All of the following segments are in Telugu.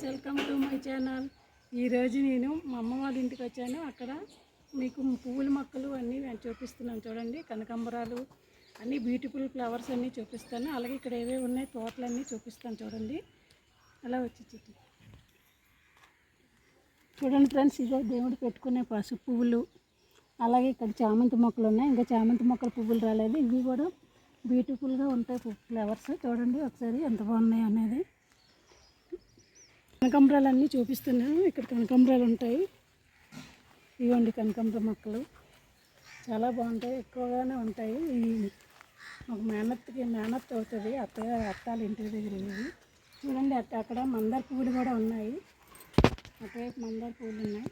Friends welcome to my channel. ఈరోజు నేను మా అమ్మ వాళ్ళ ఇంటికి వచ్చాను. అక్కడ మీకు పువ్వుల మొక్కలు అన్నీ నేను చూపిస్తున్నాను చూడండి. కనకాంబరాలు అన్నీ బ్యూటిఫుల్ ఫ్లవర్స్ అన్నీ చూపిస్తాను. అలాగే ఇక్కడ ఏవేవి ఉన్నాయి తోటలన్నీ చూపిస్తాను చూడండి. అలా వచ్చి చెట్టు. చూడండి ఫ్రెండ్స్ ఇగో దేవుడు పెట్టుకునే పసుపు పువ్వులు. అలాగే ఇక్కడ చామంతి మొక్కలు ఉన్నాయి. ఇంకా చామంతి మొక్కల పువ్వులు రాలేదు. ఇవి కూడా బ్యూటిఫుల్గా ఉంటాయి. ఫ్లవర్స్ చూడండి ఒకసారి ఎంత బాగున్నాయి అనేది. కనకాంబరాలు అన్నీ చూపిస్తున్నాను. ఇక్కడ కనకాంబరాలు ఉంటాయి. ఇవ్వండి కనకాంబర మొక్కలు. చాలా బాగుంటాయి. ఎక్కువగానే ఉంటాయి. ఈ ఒక మేనత్కి మేనత్ అవుతుంది. అత్తగా అత్తాలు ఇంటి దగ్గర ఇవి. చూడండి అట్ట అక్కడ మందార పువ్వులు కూడా ఉన్నాయి. అటువైపు మందార పువ్వులు ఉన్నాయి.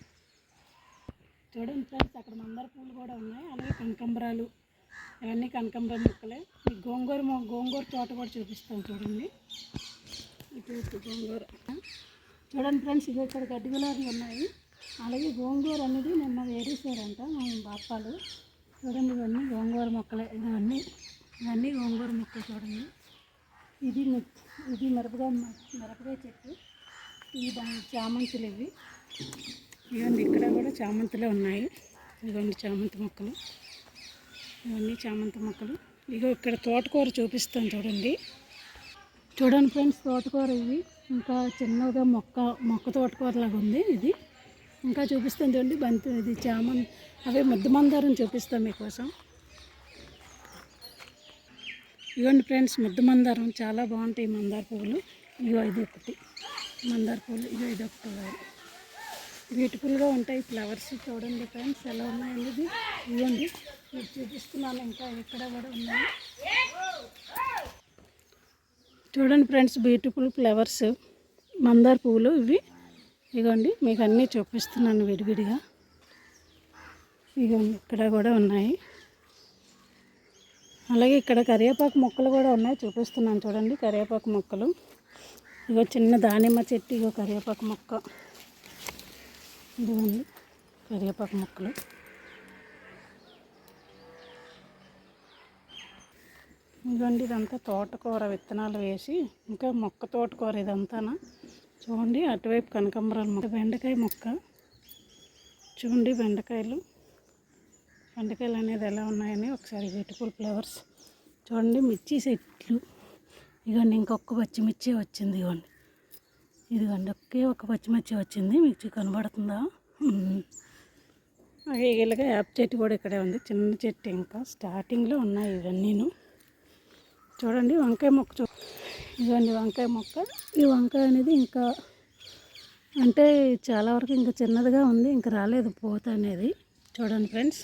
చూడండి ఫ్రెండ్స్ అక్కడ మందార పువ్వులు కూడా ఉన్నాయి. అలాగే కనకాంబరాలు. ఇవన్నీ కనకాంబర మొక్కలే. ఈ గోంగూర మొ- గోంగూర తోట కూడా చూపిస్తాం చూడండి. ఇటు గోంగూర. చూడండి ఫ్రెండ్స్ ఇవి ఇక్కడ గడ్డి గులాబీ ఉన్నాయి. అలాగే గోంగూర అనేది నిన్న వేరేసారంట మా బాపాలు చూడండి ఇవన్నీ గోంగూర మొక్కలే. ఇవన్నీ ఇవన్నీ గోంగూర మొక్కలు చూడండి. ఇది ఇది మిరపకాయ మిరపకాయ చెట్టు. ఇవి దాని చామంతులు ఇవి. ఇవన్నీ ఇక్కడ కూడా చామంతులే ఉన్నాయి. ఇవన్నీ చామంతి మొక్కలు. ఇవన్నీ చామంతి మొక్కలు. ఇగో ఇక్కడ తోటకూర చూపిస్తాను చూడండి. చూడండి ఫ్రెండ్స్ తోటకూర ఇవి. ఇంకా చిన్నగా మొక్క మొక్క తోటకూర లాగా ఉంది ఇది. ఇంకా చూపిస్తాం చూడండి బంతి ఇది చామన్ అవే ముద్ద మందారం చూపిస్తాం మీకోసం. ఇవ్వండి ఫ్రెండ్స్ ముద్ద మందారం. చాలా బాగుంటాయి మందార పువ్వులు. ఇగో ఇది ఒకటి. మందార పువ్వులు ఇగో ఇది ఒకటి బ్యూటిఫుల్గా ఉంటాయి ఫ్లవర్స్ చూడండి ఫ్రెండ్స్ ఎలా ఉన్నాయండి ఇది ఇవ్వండి. మీరు చూపిస్తున్నాను ఇంకా ఇక్కడ కూడా ఉన్నాయి. చూడండి ఫ్రెండ్స్ బ్యూటిఫుల్ ఫ్లవర్స్ మందార పువ్వులు ఇవి. ఇగోండి మీకు అన్నీ చూపిస్తున్నాను విడివిడిగా. ఇగోండి ఇక్కడ కూడా ఉన్నాయి. అలాగే ఇక్కడ కరివేపాకు మొక్కలు కూడా ఉన్నాయి చూపిస్తున్నాను చూడండి కరివేపాకు మొక్కలు. ఇగో చిన్న దానిమ్మ చెట్టు ఇగో కరివేపాకు మొక్క. ఇదిగోండి కరివేపాకు మొక్కలు. ఇదిగోండి ఇదంతా తోటకూర విత్తనాలు వేసి ఇంకా మొక్క తోటకూర ఇదంతానా? చూడండి అటువైపు కనకాంబరాలు మొక్క బెండకాయ మొక్క. చూడండి బెండకాయలు. బెండకాయలు అనేది ఎలా ఉన్నాయని ఒకసారి బ్యూటిఫుల్ ఫ్లవర్స్ చూడండి మిర్చి చెట్లు. ఇదిగోండి ఇంకొక పచ్చిమిర్చి వచ్చింది ఇదిగోండి. ఇదిగోండి ఒకే ఒక పచ్చిమిర్చి వచ్చింది. మీకు కనబడుతుందా? అలాగే ఇలాగ యాప్ చెట్టు కూడా ఇక్కడే ఉంది. చిన్న చెట్టు ఇంకా స్టార్టింగ్లో ఉన్నాయి ఇవన్నీను. చూడండి వంకాయ మొక్క చూ ఇదండి వంకాయ మొక్క. ఈ వంకాయ అనేది ఇంకా అంటే చాలా వరకు ఇంకా చిన్నదిగా ఉంది ఇంకా రాలేదు పూత అనేది. చూడండి ఫ్రెండ్స్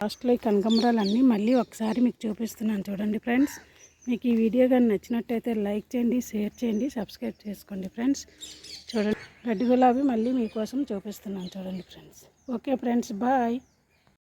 లాస్ట్లో ఈ కనకంబరాలన్నీ మళ్ళీ ఒకసారి మీకు చూపిస్తున్నాను చూడండి ఫ్రెండ్స్. మీకు ఈ వీడియో కానీ నచ్చినట్టయితే లైక్ చేయండి షేర్ చేయండి సబ్స్క్రైబ్ చేసుకోండి ఫ్రెండ్స్. చూడండి రెడ్ గులాబీ మళ్ళీ మీకోసం చూపిస్తున్నాను చూడండి ఫ్రెండ్స్. Okay friends bye.